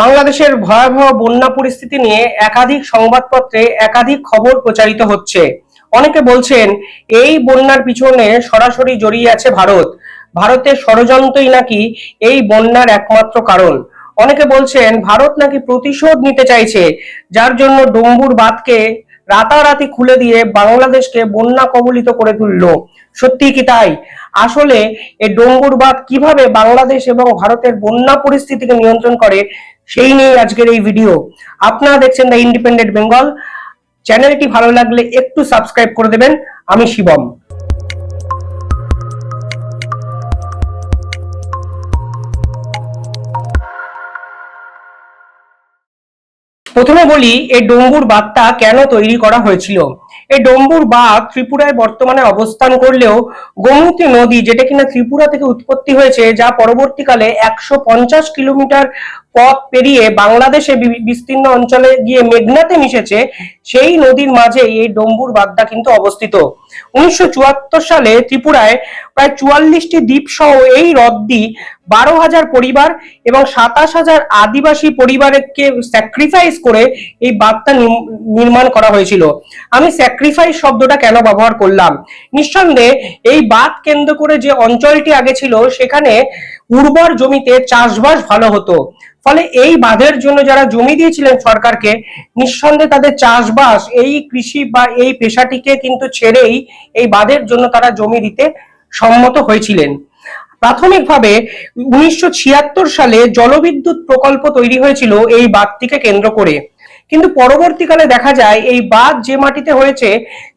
বাংলাদেশের ভয়াবহ বন্যা পরিস্থিতি নিয়ে একাধিক সংবাদপত্রে একাধিক খবর প্রচারিত হচ্ছে। অনেকে বলছেন, এই বন্যার পিছনে সরাসরি জড়িয়ে আছে ভারত। ভারতের ষড়যন্ত্রই নাকি এই বন্যার একমাত্র কারণ। অনেকে বলছেন, ভারত নাকি প্রতিশোধ নিতে চাইছে, যার জন্য ডম্বুর বাঁধকে রাতারাতি খুলে দিয়ে বাংলাদেশকে বন্যা কবলিত করে তুলল। সত্যি কি তাই? আসলে এই ডম্বুর বাঁধ কীভাবে বাংলাদেশ এবং ভারতের বন্যা পরিস্থিতিকে নিয়ন্ত্রণ করে সেই নিয়ে আজকের এই ভিডিও আপনারা দেখছেন দ্য ইন্ডিপেন্ডেন্ট বেঙ্গল চ্যানেলটি ভালো লাগলে একটু সাবস্ক্রাইব করে দেবেন। আমি শিবম। প্রথমে বলি, এই ডম্বুর বাঁধটা কেন তৈরি করা হয়েছিল? এই ডম্বুর বাঁধ ত্রিপুরায় বর্তমানে অবস্থান করলেও গোমতী নদী, যেটা কিনা ত্রিপুরা থেকে উৎপত্তি হয়েছে, যা পরবর্তীকালে একশো পঞ্চাশ কিলোমিটার পথ পেরিয়ে বাংলাদেশে বিস্তীর্ণ অঞ্চলে গিয়ে মেঘনাতে মিশেছে, সেই নদীর মাঝে এই ডম্বুর বাঁধটা কিন্তু অবস্থিত। উনিশশো চুয়াত্তর সালে ত্রিপুরায় প্রায় চুয়াল্লিশটি দ্বীপ সহ এই হ্রদটি বারো হাজার পরিবার এবং সাতাশ হাজার আদিবাসী পরিবারকে স্যাক্রিফাইস করে এই বাঁধটা নির্মাণ করা হয়েছিল। আমি স্যাক্রিফাইস শব্দটা কেন ব্যবহার করলাম? নিঃসন্দেহে এই বাঁধ কেন্দ্র করে যে অঞ্চলটি আগে ছিল, সেখানে উর্বর জমিতে চাষবাস ভালো হতো। ফলে এই বাঁধের জন্য যারা জমি দিয়েছিলেন সরকারকে, নিঃসন্দেহে তাদের চাষবাস, এই কৃষি বা এই পেশাটিকে কিন্তু ছেড়েই এই বাঁধের জন্য তারা জমি দিতে সম্মত হয়েছিলেন। প্রাথমিকভাবে উনিশশো ছিয়াত্তর সালে জলবিদ্যুৎ প্রকল্প তৈরি হয়েছিল এই বাঁধটিকে কেন্দ্র করে। কিন্তু পরবর্তীকালে দেখা যায়, এই বাঁধ যে মাটিতে হয়েছে,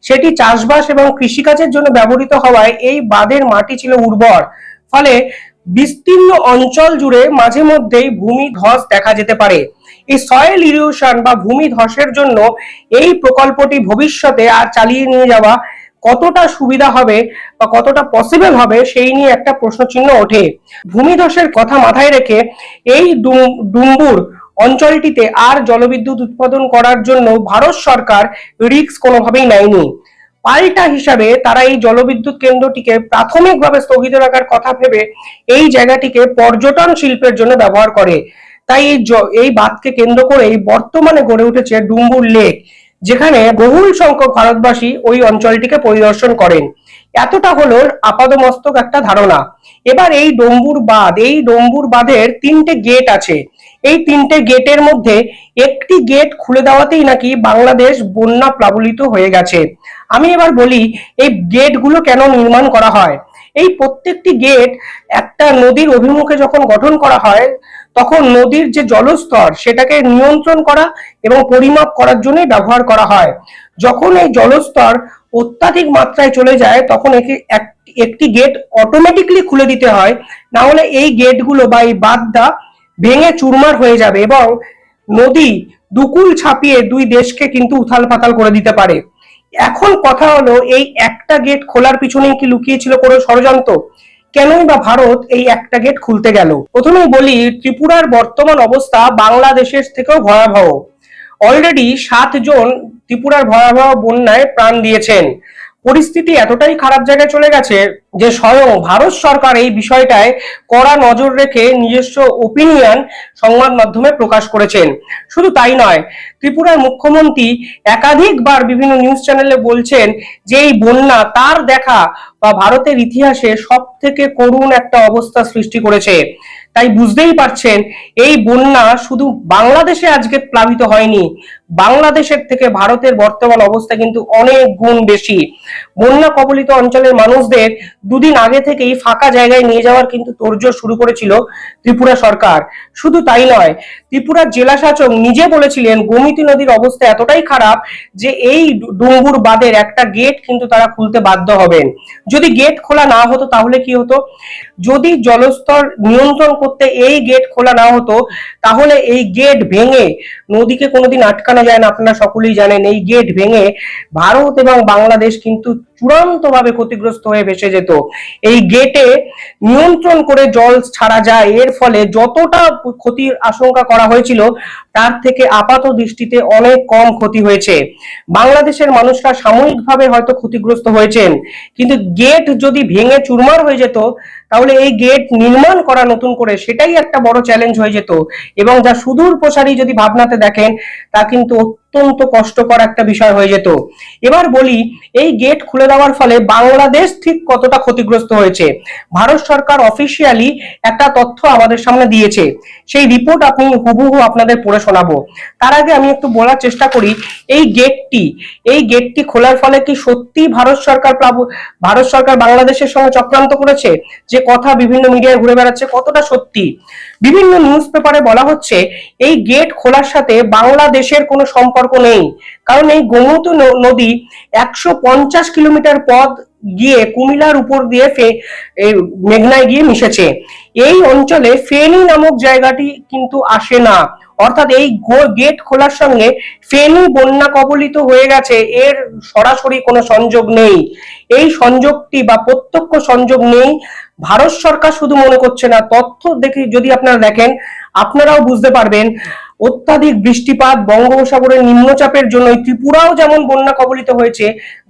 সেটি চাষবাস এবং কৃষিকাজের জন্য ব্যবহৃত হওয়ায় এই বাঁধের মাটি ছিল উর্বর। ফলে বিস্তীর্ণ অঞ্চল জুড়ে মাঝে মধ্যেই ভূমি ধস দেখা যেতে পারে। এই সয়েল ইরিউশন বা ভূমি ধসের জন্য এই প্রকল্পটি ভবিষ্যতে আর চালিয়ে নিয়ে যাওয়া কতটা সুবিধা হবে বা কতটা পসিবল হবে সেই নিয়ে একটা প্রশ্নচিহ্ন ওঠে। ভূমিধসের কথা মাথায় রেখে এই ডুম- ডুম্বুর অঞ্চলটিতে আর জলবিদ্যুৎ উৎপাদন করার জন্য ভারত সরকার রিস্ক কোনোভাবেই নেয়নি। পাল্টা হিসাবে তারা এই জলবিদ্যুৎ কেন্দ্রটিকে প্রাথমিকভাবে স্থগিত রাখার কথা ভেবে এই জায়গাটিকে পর্যটন শিল্পের জন্য ব্যবহার করে। তাই এই এই বাঁধকে কেন্দ্র করেই বর্তমানে গড়ে উঠেছে ডুম্বুর লেক, যেখানে বহুল সংখ্যক ভারতবাসী ওই অঞ্চলটিকে পরিদর্শন করেন। এতটা হলো আপাদমস্তক একটা ধারণা। এবার এই ডম্বুর বাঁধ, এই ডম্বুর বাঁধের তিনটে গেট আছে। এই তিনটে গেটের মধ্যে একটি গেট খুলে দেওয়াতেই নাকি বাংলাদেশ বন্যা প্লাবলিত হয়ে গেছে। আমি এবার বলি, এই গেটগুলো কেন নির্মাণ করা হয়? এই প্রত্যেকটি গেট একটা নদীর অভিমুখে যখন গঠন করা হয়, তখন নদীর যে জলস্তর সেটাকে নিয়ন্ত্রণ করা এবং পরিমাপ করার জন্যই ব্যবহার করা হয়। যখন এই জলস্তর অত্যাধিক মাত্রায় চলে যায়, তখন একে এক- একটি গেট অটোমেটিকলি খুলে দিতে হয়। না হলে এই গেটগুলো বা এই বাঁধটা ভেঙে চুরমার হয়ে যাবে এবং নদী দুকুল ছাপিয়ে দুই দেশকে কিন্তু উথাল পাতাল করে দিতে পারে। এখন কথা হলো, এই একটা গেট খোলার পিছনেই কি লুকিয়েছিল কোনো ষড়যন্ত্র? কেনই বা ভারত এই একটা গেট খুলতে গেল? প্রথমেই বলি, ত্রিপুরার বর্তমান অবস্থা বাংলাদেশের থেকেও ভয়াবহ। অলরেডি সাতজন ত্রিপুরার ভয়াবহ বন্যায় প্রাণ দিয়েছেন। পরিস্থিতি এতটাই খারাপ জায়গায় চলে গেছে যে স্বয়ং ভারত সরকার এই বিষয়টায় কড়া নজর রেখে নিজস্ব ওপিনিয়ন সংবাদ মাধ্যমে প্রকাশ করেছেন। শুধু তাই নয়, ত্রিপুরার মুখ্যমন্ত্রী একাধিকবার বিভিন্ন নিউজ চ্যানেলে বলছেন যে এই বন্যা, তার দেখা বা ভারতের ইতিহাসে সব থেকে করুণ একটা অবস্থা সৃষ্টি করেছে। তাই বুঝতেই পারছেন, এই বন্যা শুধু বাংলাদেশে আজকে প্লাবিত হয়নি, বাংলাদেশের থেকে ভারতের বর্তমান অবস্থা কিন্তু অনেক গুণ বেশি। বন্যা কবলিত অঞ্চলের মানুষদের দুদিন আগে থেকেই ফাঁকা জায়গায় নিয়ে যাওয়ার কিন্তু তোড়জোড় শুরু করেছিল ত্রিপুরা সরকার। শুধু তাই নয়, ত্রিপুরার জেলা শাসক নিজে বলেছিলেন, গোমতী নদীর অবস্থা এতটাই খারাপ যে এই ডু- ডুম্বুর বাঁধের একটা গেট কিন্তু তারা খুলতে বাধ্য হবেন। যদি গেট খোলা না হতো তাহলে কি হতো? যদি জলস্তর নিয়ন্ত্রণ করতে এই গেট খোলা না হতো, তাহলে এই গেট ভেঙে নদীকে কোনোদিন আটকানো যায় না, আপনারা সকলেই জানেন, এই গেট ভেঙে ভারত এবং বাংলাদেশ কিন্তু চূড়ান্তভাবে ক্ষতিগ্রস্ত হয়ে ভেসে যেত। এই গেটে নিয়ন্ত্রণ করে জল ছাড়া যায়, এর ফলে যতটা ক্ষতির আশঙ্কা করা হয়েছিল, তার থেকে আপাত দৃষ্টিতে অনেক কম ক্ষতি হয়েছে। বাংলাদেশের মানুষরা সাময়িকভাবে হয়তো ক্ষতিগ্রস্ত হয়েছেন, কিন্তু গেট যদি ভেঙে চুরমার হয়ে যেত তাহলে এই গেট নির্মাণ করা নতুন করে সেটাই একটা বড় চ্যালেঞ্জ হয়ে যেত। এবং যা সুদূর প্রসারী যদি ভাবনাতে দেখেন, তা কিন্তু অত্যন্ত কষ্টকর একটা বিষয় হয়ে যেত। এবার বলি, এই গেট খুলে দেওয়ার ফলে বাংলাদেশ ঠিক কতটা ক্ষতিগ্রস্ত হয়েছে? ভারত সরকার অফিসিয়ালি একটা তথ্য আমাদের সামনে দিয়েছে। সেই রিপোর্ট আপনি হুবহু আপনাদের পড়ে শোনাবো। তার আগে আমি একটু বলার চেষ্টা করি, এই গেটটি এই গেটটি খোলার ফলে কি সত্যি ভারত সরকার ভারত সরকার বাংলাদেশের সঙ্গে চক্রান্ত করেছে? যে কথা বিভিন্ন মিডিয়ায় ঘুরে বেড়াচ্ছে, কতটা সত্যি? বিভিন্ন নিউজ পেপারে বলা হচ্ছে, এই গেট খোলার সাথে বাংলাদেশের কোনো সম্পর্ক নেই। কারণ এই গোমত নদী একশো পঞ্চাশ কিলোমিটার পথ গিয়ে কুমিলার উপর দিয়ে মেঘনায় গিয়ে মিশেছে। এই অঞ্চলে ফেনি নামক জায়গাটি কিন্তু আসে না। অর্থাৎ এই গেট খোলার সঙ্গে ফেনী বন্যা কবলিত হয়ে গেছে, এর সরাসরি কোনো সংযোগ নেই। এই সংযোগটি বা প্রত্যক্ষ সংযোগ নেই, ভারত সরকার শুধু মনে করছে না। তথ্য দেখে যদি আপনারা দেখেন, আপনারাও বুঝতে পারবেন অত্যাধিক বৃষ্টিপাত, বঙ্গোপসাগরের নিম্নচাপের জন্য ত্রিপুরাও যেমন বন্যা কবলিত হয়েছে,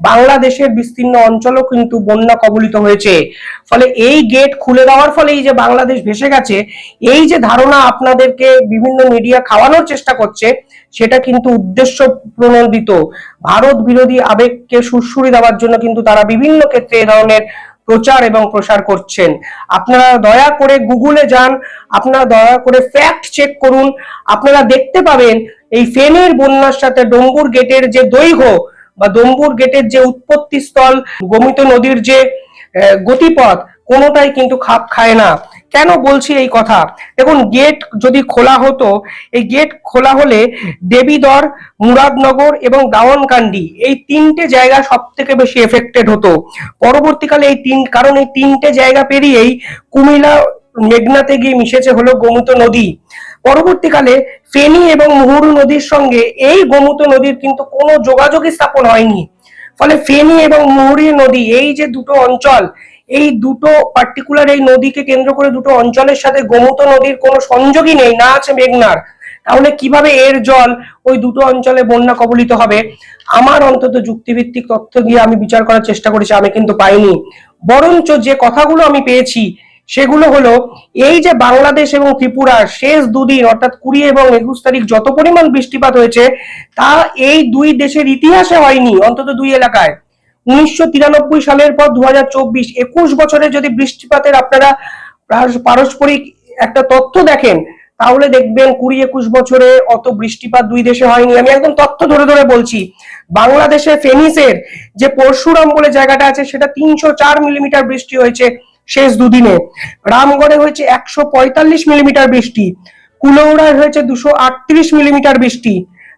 বাংলাদেশের বিস্তীর্ণ অঞ্চলও কিন্তু বন্যা কবলিত হয়েছে। ফলে এই গেট খুলে দেওয়ার ফলে এই যে বাংলাদেশ ভেসে গেছে, এই যে ধারণা আপনাদেরকে বিভিন্ন মিডিয়া খাওয়ানোর চেষ্টা করছে, সেটা কিন্তু উদ্দেশ্য প্রণোদিত। ভারত বিরোধী আবেগকে সুরসুরি দেওয়ার জন্য কিন্তু তারা বিভিন্ন ক্ষেত্রে এ ধরনের প্রচার এবং প্রসার করছেন। আপনারা দয়া করে গুগলে যান, আপনারা দয়া করে ফ্যাক্ট চেক করুন। আপনারা দেখতে পাবেন এই ফেনের বন্যার সাথে ডম্বুর গেটের যে দৈর্ঘ্য বা ডম্বুর গেটের যে উৎপত্তি স্থল, গোমিত নদীর যে গতিপথ, কোনোটাই কিন্তু খাপ খায় না। কেন বলছি এই কথা? দেখুন গেট যদি খোলা হতো, এই গেট খোলা হলে দেবীদর, মুরাদনগর এবং দাওয়ানকান্দি এই তিনটে জায়গা সব থেকে বেশি এফেক্টেড হতো। পরবর্তীকালে এই তিন, কারণ এই তিনটে জায়গা পেরিয়েই কুমিল্লা, মেঘনাতে গিয়ে মিশেছে হলো গোমুত নদী। পরবর্তীকালে ফেনী এবং মুহুরু নদীর সঙ্গে এই গোমুত নদীর কিন্তু কোনো যোগাযোগই স্থাপন হয়নি। ফলে ফেনী এবং মুহুরী নদী, এই যে দুটো অঞ্চল এই দুটো পার্টিকুলার এই নদীকে কেন্দ্র করে দুটো অঞ্চলের সাথে গোমুত নদীর কোনো সংযোগই নেই, না আছে মেঘনার। তাহলে কীভাবে এর জল ওই দুটো অঞ্চলে বন্যা কবলিত হবে? আমার অন্তত যুক্তিভিত্তিক তথ্য দিয়ে আমি বিচার করার চেষ্টা করেছি, আমি কিন্তু পাইনি। বরঞ্চ যে কথাগুলো আমি পেয়েছি, সেগুলো হলো, এই যে বাংলাদেশ এবং ত্রিপুরার শেষ দুদিন, অর্থাৎ কুড়ি এবং একুশ তারিখ যত পরিমাণ বৃষ্টিপাত হয়েছে, তা এই দুই দেশের ইতিহাসে হয়নি, অন্তত দুই এলাকায়। উনিশশো তিরানব্বই সালের পর দু হাজার চব্বিশ একুশ বছরে যদি বৃষ্টিপাতের আপনারা পারস্পরিক একটা তথ্য দেখেন, তাহলে দেখবেন কুড়ি একুশ বছরে অত বৃষ্টিপাত দুই দেশে হয়নি। আমি একদম তথ্য ধরে ধরে বলছি, বাংলাদেশে ফেনিসের যে পরশুরাম বলে জায়গাটা আছে, সেটা তিনশো চার মিলিমিটার বৃষ্টি হয়েছে শেষ দুদিনে। রামগড়ে হয়েছে একশো পঁয়তাল্লিশ মিলিমিটার বৃষ্টি, কুলৌড়ায় হয়েছে দুশো আটত্রিশ মিলিমিটার বৃষ্টি।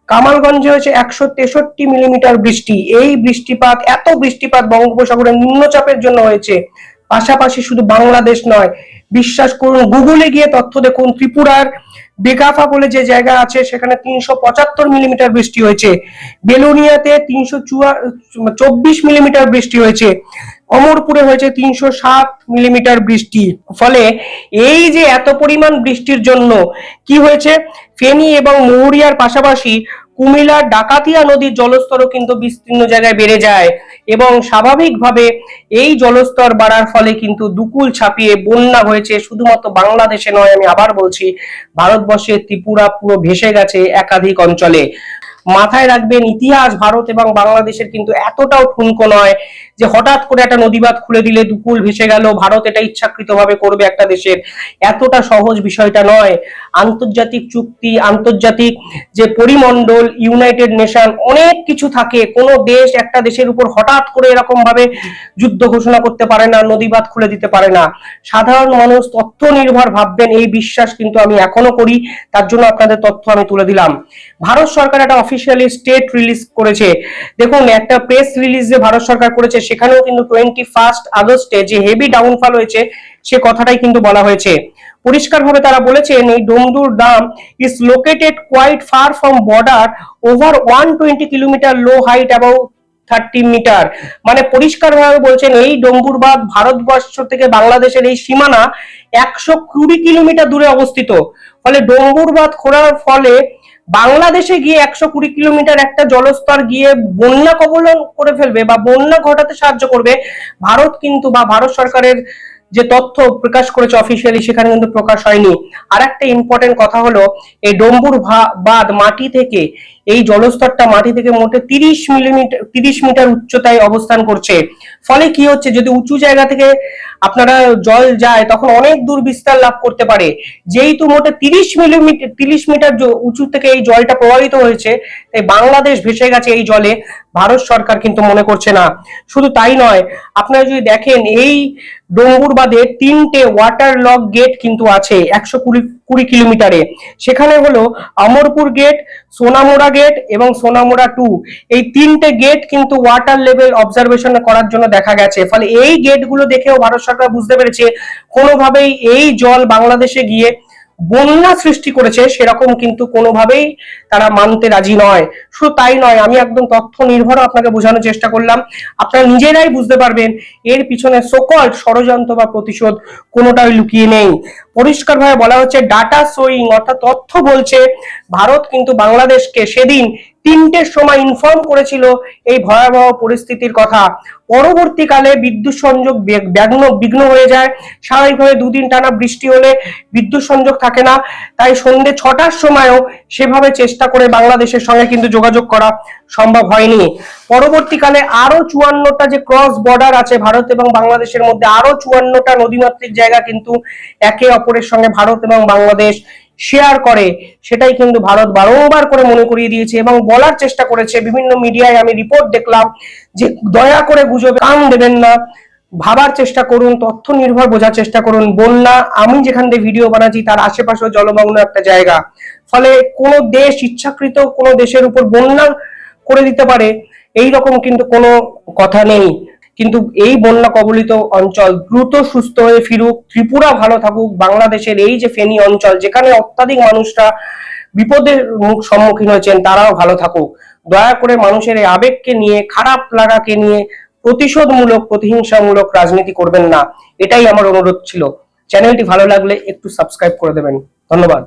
কামালগঞ্জে হয়েছে একশো তেষট্টি মিলিমিটার বৃষ্টি। এই বৃষ্টিপাত, এত বৃষ্টিপাত বঙ্গোপসাগরের নিম্নচাপের জন্য হয়েছে। পাশাপাশি শুধু বাংলাদেশ নয়, বিশ্বাস করুন, গুগলে গিয়ে তথ্য দেখুন ত্রিপুরার বেকাফা বলে যে জায়গা আছে, সেখানে তিনশো পঁচাত্তর মিলিমিটার বৃষ্টি হয়েছে। বেলুনিয়াতে তিনশো চব্বিশ মিলিমিটার বৃষ্টি হয়েছে। অমরপুরে হয়েছে তিনশো সাত মিলিমিটার বৃষ্টি। ফলে এই যে এত পরিমাণ বৃষ্টির জন্য কি হয়েছে? ফেনী এবং মৌরিয়ার পাশাপাশি কুমিল্লার ডাকাতিয়া নদীর জলস্তরও কিন্তু বিস্তীর্ণ জায়গায় বেড়ে যায় এবং স্বাভাবিকভাবে এই জলস্তর বাড়ার ফলে কিন্তু দুকুল ছাপিয়ে বন্যা হয়েছে, শুধুমাত্র বাংলাদেশে নয়, আমি আবার বলছি, ভারতবর্ষের ত্রিপুরা পুরো ভেসে গেছে একাধিক অঞ্চলে। মাথায় রাখবেন, ইতিহাস ভারত এবং বাংলাদেশের কিন্তু এতটাও ঠুনকো নয় যে হঠাৎ করে একটা নদীবাদ খুলে দিলে দুকুল ভেসে গেল, ভারত এটা ইচ্ছাকৃতভাবে করবে একটা দেশের। এতটা সহজ বিষয়টা নয়। আন্তর্জাতিক চুক্তি, আন্তর্জাতিক যে পরিমণ্ডল, ইউনাইটেড নেশন, অনেক কিছু থাকে। কোনো দেশ একটা দেশের উপর হঠাৎ করে এরকম ভাবে যুদ্ধ ঘোষণা করতে পারে না নদীবাদ খুলে দিতে পারে না। সাধারণ মানুষ তথ্য নির্ভর ভাববেন, এই বিশ্বাস কিন্তু আমি এখনও করি, তার জন্য আপনাদের তথ্য আমি তুলে দিলাম। ভারত সরকার একটা অফিসিয়ালি স্টেট রিলিজ করেছে। দেখুন, একটা প্রেস রিলিজ যে ভারত সরকার করেছে, সেখানেও কিন্তু টোয়েন্টি ফার্স্ট আগস্টে যে হেভি ডাউনফল হয়েছে, সে কথাটাই কিন্তু বলা হয়েছে। পরিষ্কারভাবে তারা বলেছেন, এই ডোমদুর dam is located quite far from border over one twenty kilometre low height about thirty metre মানে পরিষ্কারভাবে বলছেন, এই ডম্বুর বাঁধ ভারতবর্ষ থেকে বাংলাদেশের এই সীমানা একশো কুড়ি কিলোমিটার দূরে অবস্থিত। ফলে ডম্বুর বাঁধ খোলার ফলে বাংলাদেশে গিয়ে একশো কুড়ি কিলোমিটার একটা জলস্তর গিয়ে বন্যা কবলন করে ফেলবে বা বন্যা ঘটাতে সাহায্য করবে, ভারত কিন্তু বা ভারত সরকারের যে তথ্য প্রকাশ করেছে অফিসিয়ালি সেখানে কিন্তু প্রকাশ হয়নি। আর একটা ইম্পর্টেন্ট কথা হলো, এই ডম্বুর বাঁধ মাটি থেকে, এই জলস্তরটা মাটি থেকে মোটে তিরিশ মিলিমিটার, তিরিশ মিটার উচ্চতায় অবস্থান করছে। ফলে কি হচ্ছে, যদি উঁচু জায়গা থেকে আপনারা জল যায় তখন অনেক দূর বিস্তার লাভ করতে পারে। যেহেতু মোটে তিরিশ মিলিমিটার তিরিশ মিটার উঁচু থেকে এই জলটা প্রবাহিত হয়েছে, তাই বাংলাদেশ ভেসে গেছে এই জলে। ভারত সরকার কিন্তু মনে করছে না। শুধু তাই নয়, আপনারা যদি দেখেন এই ডোঙ্গুর বাদে তিনটে ওয়াটার লক গেট কিন্তু আছে একশো কুড়ি কুড়ি কিলোমিটারে। সেখানে হলো অমরপুর গেট সোনামুড়া গেট এবং সোনামোড়া টু এই তিনটে গেট কিন্তু ওয়াটার লেভেল অবজারভেশন করার জন্য দেখা গেছে। ফলে এই গেটগুলো দেখেও ভারত বুঝতে পেরেছে, কোনোভাবেই এই জল বাংলাদেশে গিয়ে বন্যা সৃষ্টি করেছে সেরকম কিন্তু কোনোভাবেই তারা মানতে রাজি নয়। শুধু তাই নয়, আমি একদম তথ্য নির্ভর আপনাকে বোঝানোর চেষ্টা করলাম। আপনারা নিজেরাই বুঝতে পারবেন, এর পিছনে সকল ষড়যন্ত্র বা প্রতিশোধ কোনোটাই লুকিয়ে নেই। পরিষ্কারভাবে বলা হচ্ছে ডাটা সোয়িং অর্থাৎ তথ্য বলছে, ভারত কিন্তু বাংলাদেশকে সেদিন তিনটের সময় ইনফর্ম করেছিল এই ভয়াবহ পরিস্থিতির কথা। পরবর্তীকালে বিদ্যুৎ সংযোগ বে- ব্যাগ্ন, বিঘ্ন হয়ে যায়। স্বাভাবিকভাবে দুদিন টানা বৃষ্টি হলে বিদ্যুৎ সংযোগ থাকে না। তাই সন্ধ্যে ছটার সময়ও সেভাবে চেষ্টা করে বাংলাদেশের সঙ্গে কিন্তু যোগাযোগ করা সম্ভব হয়নি। পরবর্তীকালে আরও চুয়ান্নটা যে ক্রস বর্ডার আছে ভারত এবং বাংলাদেশের মধ্যে আরও চুয়ান্নটা নদীমাতৃক জায়গা কিন্তু একে অপরের সঙ্গে ভারত এবং বাংলাদেশ শেয়ার করে, সেটাই কিন্তু ভারত বারংবার করে মনে করিয়ে দিয়েছে এবং বলার চেষ্টা করেছে। বিভিন্ন মিডিয়ায় আমি রিপোর্ট দেখলাম যে দয়া করে গুজবে কান দেবেন না। ভাবার চেষ্টা করুন, তথ্য নির্ভর বোঝার চেষ্টা করুন। বন্যা, আমি যেখান থেকে ভিডিও বানাচ্ছি, তার আশেপাশেও জলমগ্ন একটা জায়গা। ফলে কোনো দেশ ইচ্ছাকৃত কোনো দেশের উপর বন্যা করে দিতে পারে এই রকম কিন্তু কোনো কথা নেই। কিন্তু এই বন্যা কবলিত অঞ্চল দ্রুত সুস্থ হয়ে ফিরুক। ত্রিপুরা ভালো থাকুক। বাংলাদেশের এই যে ফেনী অঞ্চল, যেখানে অত্যাধিক মানুষরা বিপদের মুখ সম্মুখীন হয়েছেন, তারাও ভালো থাকুক। দয়া করে মানুষের এই আবেগকে নিয়ে, খারাপ লাগাকে নিয়ে প্রতিশোধমূলক, প্রতিহিংসামূলক রাজনীতি করবেন না। এটাই আমার অনুরোধ ছিল। চ্যানেলটি ভালো লাগলে একটু সাবস্ক্রাইব করে দেবেন। ধন্যবাদ।